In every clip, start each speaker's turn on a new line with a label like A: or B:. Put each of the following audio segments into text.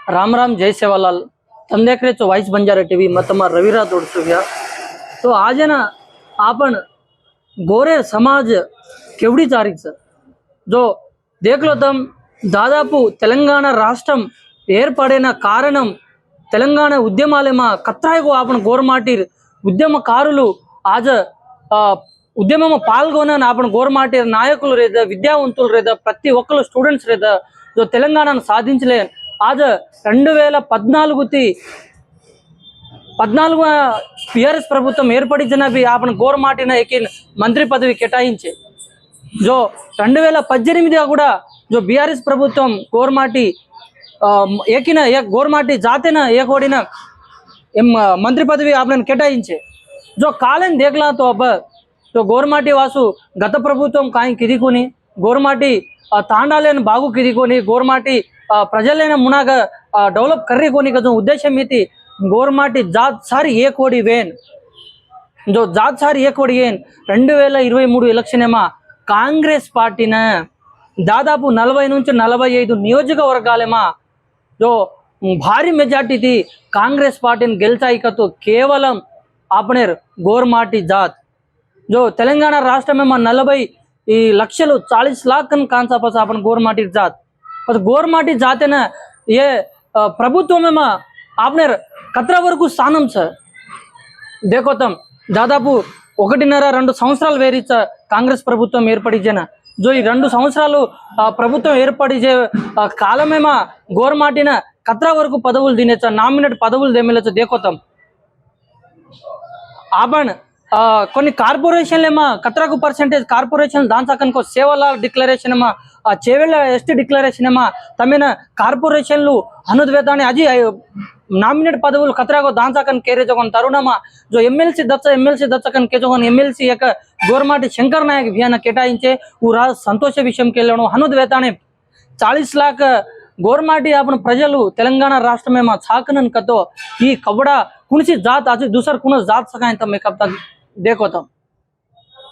A: राम राम जय सेवालाल તમે देख रहे છો वाइस बंजारा टीवी मैं તમારા રવિરા દોડસુભ્યા તો આજે ના આપણ ગોરે સમાજ કેવડી તારીખ છે જો దేఖలో తమ్ దాదాపు తెలంగాణ రాష్ట్రం ఏర్పడిన కారణం తెలంగాణ ఉద్యమాలేమా కత్రాయికు ఆపణ గోరమాటి ఉద్యమకారులు ఆజ ఆ, ఉద్యమం పాల్గొనని ఆపణ గోరమాటి నాయకులు రేదా విద్యావంతులు రేదా ప్రతి ఒక్కరు స్టూడెంట్స్ రేదా जो తెలంగాణను సాధించలే ఆజ రెండు వేల పద్నాలుగుతి పద్నాలుగు టిఆర్ఎస్ ప్రభుత్వం ఏర్పడించిన ఆపణ గోరమాటిన ఎక్కిన మంత్రి పదవి కేటాయించే. జో రెండు వేల పద్దెనిమిదిగా కూడా జో బీఆర్ఎస్ ప్రభుత్వం గోర్మాటి ఏకిన ఏ గోర్మాటి జాతిన ఏకోడిన మంత్రి పదవి ఆపణను కేటాయించే. జో కాలం దేఖలా తో అబ్బ జో గోర్మాటి వాసు గత ప్రభుత్వం కాయం కిదికొని గోర్మాటి ఆ, తాండాలేని బాగు కిదికొని గోర్మాటి ಪ್ರಜೆಲೇನ ಮುನಾಗ ಡೆವಲಪ್ ಕರ್ರಿಗೋನಿಗದು ಉದ್ದೇಶ ಮಿತಿ గోర్మాటి జాత్ సారి ఏ కోడి వేన్? జో జాత్ సారి ఏ కోడి వేన్ రెండు వేల ఇరవై మూడు ఎలక్షన్ ఏమా కాంగ్రెస్ పార్టీన? దాదాపు నలభై నుంచి నలభై ఐదు నియోజకవర్గాలేమా? జో భారీ మెజార్టీది కాంగ్రెస్ పార్టీని గెలిచాయికతో కేవలం ఆపనేర్ గోర్మాటి జాత్ జో తెలంగాణ రాష్ట్రమేమా నలభై ఈ లక్షలు చాలీస్ లాక్ కాన్సాపస్ ఆపన గోర్మాటి జాత్ గోర్మాటి జాతిన ಜಾತಿನ ఏ ప్రభుత్వమేమో ఆప్నర్ కత్ర వరకు స్థానం సార్? దేకోతాం దాదాపు ఒకటిన్నర రెండు సంవత్సరాలు వేరి కాంగ్రెస్ ప్రభుత్వం ఏర్పడిచ్చిన. జో ఈ రెండు సంవత్సరాలు ప్రభుత్వం ఏర్పడిచే కాలమేమో గోర్మాటిన కత్ర వరకు పదవులు తినేచ్చా నామినేట్ పదవులు తెమ్మిలచ్చా దేకోతాం? ఆపణ కొన్ని కార్పొరేషన్లు ఏమో కత్రాకు పర్సెంటేజ్ కార్పొరేషన్ దాని సకన్కు సేవల డిక్లరేషన్ ఏమో చేవేళ్ళ ఎస్టీ డిక్లరేషన్ ఏమో తమిన కార్పొరేషన్లు అనుద్వేదాన్ని అది నామినేట్ పదవులు కత్రాకు కత్రాగో దాన్సాకన్ కేరేజోగన్ తరుణమా జో ఎమ్మెల్సీ దత్త ఎమ్మెల్సీ దత్తకన్ కేజోగన్ ఎమ్మెల్సీ యొక్క గోర్మాటి శంకర్ నాయక్ బియాన కేటాయించే ఊ ఊరా సంతోష విషయం కేళ్ళను హనుద్వేతానే చాలీస్ లాక్ గోర్మాటి యాపన ప్రజలు తెలంగాణ రాష్ట్రమేమా చాకనన్ కతో ఈ కబడా కునిసి జాత్ అది దూసర్ కున జాత్ సకాయంత మేకప్ తగ్గ देखो तम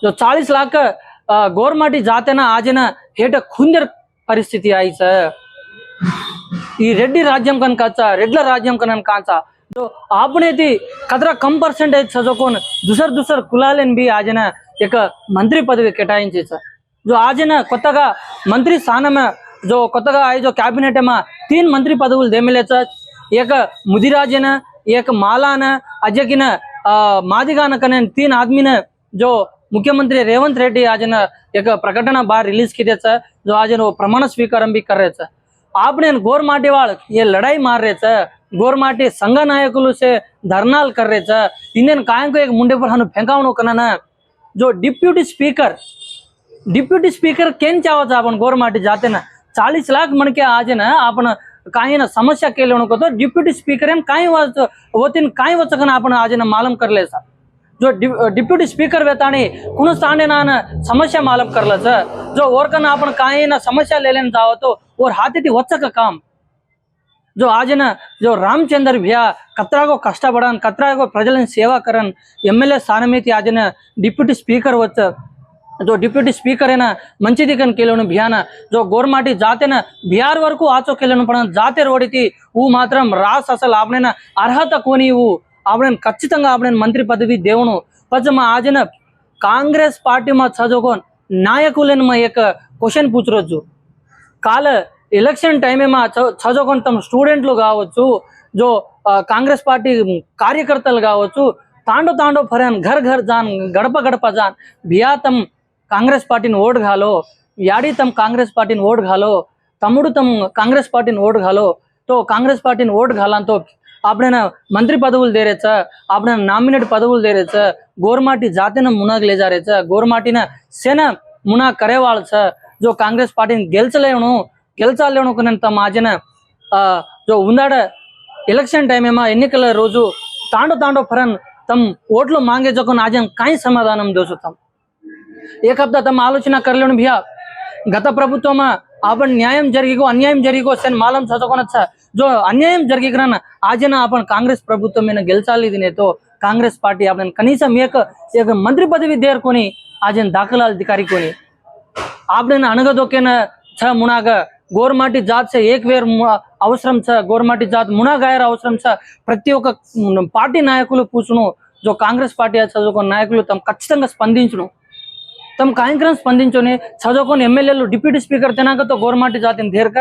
A: जो चालीस लाख अ, गोरमाटी जातेना आजना हेट खुंदर परिस्थिती आई सर ఈ రెడ్డి రాజ్యం కనుక కాచా రెడ్ల రాజ్యం కనుక కాచా तो आपने ती कतरा कम पर्सेंटेज सजोकोन दुसर दुसर కులాలని బి ఆజన ఒక మంత్రి పదవి కేటాయించేసా जो ఆజన కొత్తగా మంత్రి స్థానం जो కొత్తగా ఆయ जो कैबिनेट में तीन मंत्री పదవులు దేమిలేచ एक मुदिराजन एक मालान अजकिन मादिगान कने तीन आदमी ने जो मुख्यमंत्री रेवंत रेड्डी आज न एक प्रकटना बाहर रिलीज़ की था जो आज न वो प्रमाण स्वीकारम भी कर रहे थे आपने गोर माटीवाड़ ये लड़ाई मार रहे थे गोर माटी संघ नायकुలు से धरनाल कर रहे थे इंडियन कायम को एक मुंडे पर हनु फेंकावनो कना जो डिप्यूटी स्पीकर डिप्यूटी स्पीकर केन चाहत आपण गोर माटी जाते ना चालीस लाख मन के आज ना आपण काही ना समस्या केले नको तो डिप्यूटी स्पीकर एम काही वाच होतीन काही वचकन आपण आज ना मालूम करले सा जो डि- डिप्यूटी स्पीकर वेताणी कुण स्थाने ना न समस्या मालूम करलं स जो ओरकन आपण काही ना समस्या लेलेन जावं तो और हाती ती वचक काम जो आज ना जो रामचंद्र भैया कतरागो कष्टपडन कतरागो ప్రజలను సేవ करन ఎమ్మెల్యే స్థానమైతే आज ना डिप्यूटी स्पीकर వచ్చ जो डिप्यूटी स्पीकर आहे જો ડેપ્યુટી સ્પીકર એના મંચિતિકન કેલોનું બિહાન જો ગોરમાટી જાતેના બિહાર વરકુ આચો કેલોનું પણ જાતે રોડીથી હું માત્ર રાસ અસલ આપણે અર્હતા કોની હું આપણે ખચિతంగా આપણે મંત્રી પદવી દેવનું પછી આજના కాంగ్రెస్ పార్టీમાં చదువుకొని నాయకులను మా యొక్క క్వశ్చన్ పూచరొచ్చు కాల ఎలక్షన్ టైమే మా చదువుకొని తమ స్టూడెంట్లు కావచ్చు జో కాంగ్రెస్ పార్టీ కార్యకర్తలు కావచ్చు తాండో తాండో ఫరాన్ ఘర్ ఘర్ జాన్ గడప గడప జాన్ బియాతం కాంగ్రెస్ పార్టీని ఓడగాలో యాడీ తమ కాంగ్రెస్ పార్టీని ఓడగాలో తమ్ముడు తమ కాంగ్రెస్ పార్టీని ఓడగాలో తో కాంగ్రెస్ పార్టీని ఓటు આપણે મંત્રી మంత్రి పదవులు తేరేచ్చా આપણે నామినేట్ పదవులు తేరేచ్చా గోర్మాటి జాతిన જાતિને లేజారేచ్చా గోర్మాటిన సేన మునా కరేవాళ్ళచ్చా జో కాంగ్రెస్ పార్టీని గెలిచలేను గెలిచాలేను కొనంత మాజన જો ఉందాడ ఎలక్షన్ టైం ఏమా ఎన్నికల రోజు తాండో తాండో ఫరన్ తమ ఓట్లు మాంగేజకు జోకొని ఆజన్ కాయి సమాధానం దోసుతాం. એક తమ ఆలోచన આલોચના કરી గత ప్రభుత్వం આપણ న్యాయం జరిగిగో అన్యాయం జరిగిగో అని మాలం చదువుకొనొచ్చా. జో అన్యాయం జరిగిన આજના આપણ కాంగ్రెస్ ప్రభుత్వం మీద గెలిచాలి ఇది నేతో కాంగ్రెస్ పార్టీ આપણને కనీసం ఏక ఏక మంత్రి పదవి దేర్కొని આજે దాఖలా અધિકારી કોની આપણને અણગદોકેને છ મુણાગ గోర్మాటి జాత్ ఏక్ వేర్ అవసరం చ గోర్మాటి జాత్ మునాగాయర్ అవసరం చ ప్రతి ఒక్క పార్టీ నాయకులు కూర్చును జో కాంగ్రెస్ పార్టీ చదువుకున్న నాయకులు తమ ఖచ్చితంగా స్పందించును. తమ కార్యక్రమం స్పందించుని చదువుకొని ఎమ్మెల్యేలు డిప్యూటీ స్పీకర్ దినాకతో గోర్మాటి జాతిని దేర్క?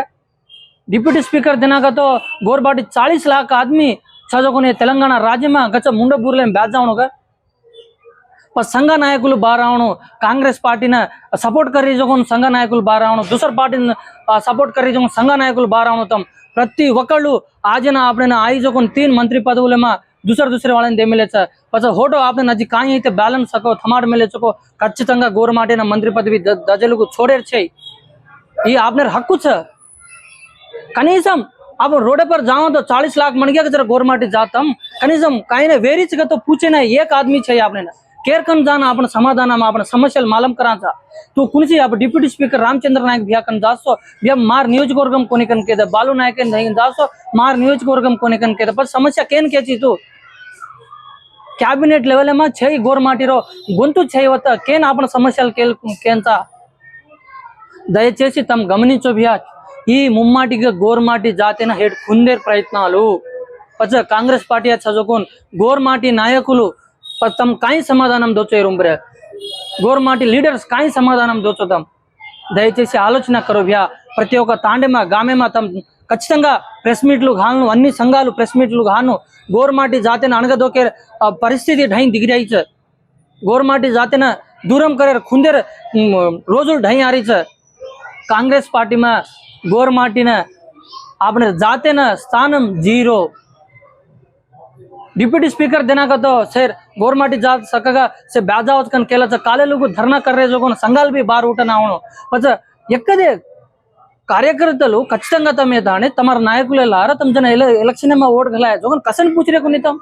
A: డిప్యూటీ స్పీకర్ దినాకతో గోర్బాటి చాలీస్ లాఖ ఆద్మీ చదువుకునే తెలంగాణ రాజ్యమా? గచ్చ ముండబూర్లేం బ్యాజావునుగా సంఘ నాయకులు బారావును కాంగ్రెస్ పార్టీని సపోర్ట్ కర్రీ సంఘ నాయకులు బారావును దూసర పార్టీని సపోర్ట్ కర్రీ సంఘ నాయకులు బారావును ప్రతి ఒక్కళ్ళు ఆజన ఆపడిన ఆయుజోగొని తీన్ మంత్రి పదవులేమా? దుసరి దుసరి వాళ్ళని దేమిలే సార్ కొంచెం హోటో ఆపద నజి కానీ అయితే బ్యాలెన్స్ అక్కో థమాట్ మేలేచుకో ఖచ్చితంగా గోరమాటైన మంత్రి పదవి దజలకు చేయి ఈ ఆపన హక్కు సార్ కనీసం अब रोड पर जाओ तो चालीस लाख मन गया जरा गोरमाटी जाता हम कनीसम कहीं ने वेरी जगह तो पूछे ना एक आदमी चाहिए आपने కేర్కన్ जाणं ఆపన సమాధానం ఆపన సమస్యలు मालम करायचा తు కునిసి आपण డిప్యూటీ స్పీకర్ రామచంద్ర నాయక్ बियाकन जासो बिया మార్ నియోజకవర్గం कोणीकन केद బాలు నాయక్ जासो మార్ నియోజకవర్గం कोणीकन केद पण సమస్య కేన్ కేచి తు? క్యాబినెట్ లెవెల్ ఏమో? చేయి గోరమాటిరో గొంతు చేయవత కేన్ ఆపన సమస్యలు కేల్ కేంత దయచేసి తమ గమనించో బియా ఈ ముమ్మాటిగా గోర్మాటి జాతిన హెడ్ కుందేర్ ప్రయత్నాలు. పచ్చ కాంగ్రెస్ పార్టీ చదువుకొని గోర్మాటి నాయకులు తమ కాయి సమాధానం దోచేయరు బ్రే గవర్నమెంట్ లీడర్స్ కాయి సమాధానం దోచుతాం దయచేసి ఆలోచన కరు వ్యా ప్రతి ఒక్క తాండెమ గామెమ తమ ఖచ్చితంగా ప్రెస్ మీట్లు గాను అన్ని సంఘాలు ప్రెస్ మీట్లు గాను గోర్మాటి జాతిని అణగదొకే పరిస్థితి ఢై దిగిరాయి గోర్మాటి జాతిని దూరం కరే కుందేర్ రోజులు ఢై ఆరీ కాంగ్రెస్ పార్టీమా గోర్మాటిన આપણે જાતેના સ્થાનમ જીરો డిప్యూటీ స్పీకర్ దినాకతో का గోర్మాటి शेर చక్కగా సే सकेगा से ब्याजावत कन केला काले लोग धरना कर रहे जो ఎక్కదే కార్యకర్తలు ఖచ్చితంగా తమ మీద అని తమ నాయకులు ఎల్లారా తమ జన ఎలక్షన్ ఏమో ఓటు గలాయో కసని కసన్ పూచరేకుని తాం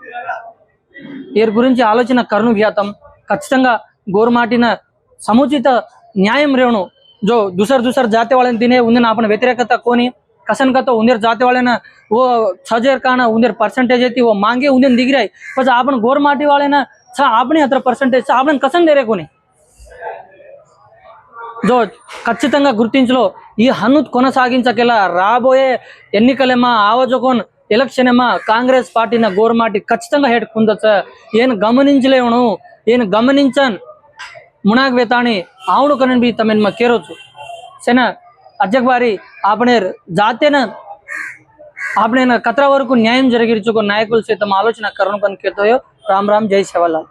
A: వీరి గురించి ఆలోచన కరుణ వ్యాతం ఖచ్చితంగా గోరుమాటిన సముచిత న్యాయం రేణు జో దుసర్ దుసర్ జాతి వాళ్ళని తినే ఉంది నా వ్యతిరేకత కోని కసన్ का तो జాతి जाते ఓ సజర్ కాన छजर పర్సంటేజ్ అయితే ఓ మాంగే थी वो मांगे उन्हें दिख रही बस अपन गोर माटी वाले ना छ आपने अत्र परसेंटेज జో ఖచ్చితంగా గుర్తించలో ఈ హన్ను కొనసాగించకెలా రాబోయే ఎన్నికలేమా ఆవజకోన్ ఎలక్షన్ ఏమా కాంగ్రెస్ పార్టీన గోర్మాటి ఖచ్చితంగా హెడ్కుందచ్చ ఏను గమనించలేవును ఏను గమనించన్ మునాగ్ వేతాని ఆవును కనబి కేరొచ్చు సరేనా అర్జక్బారి ఆపనేర్ జాతీయ ఆపనైన కత్ర వరకు న్యాయం జరిగించుకున్న నాయకులు సైతం ఆలోచన కరుణ కనికెత్తాయో రామ్ రామ్ జై శివలాల్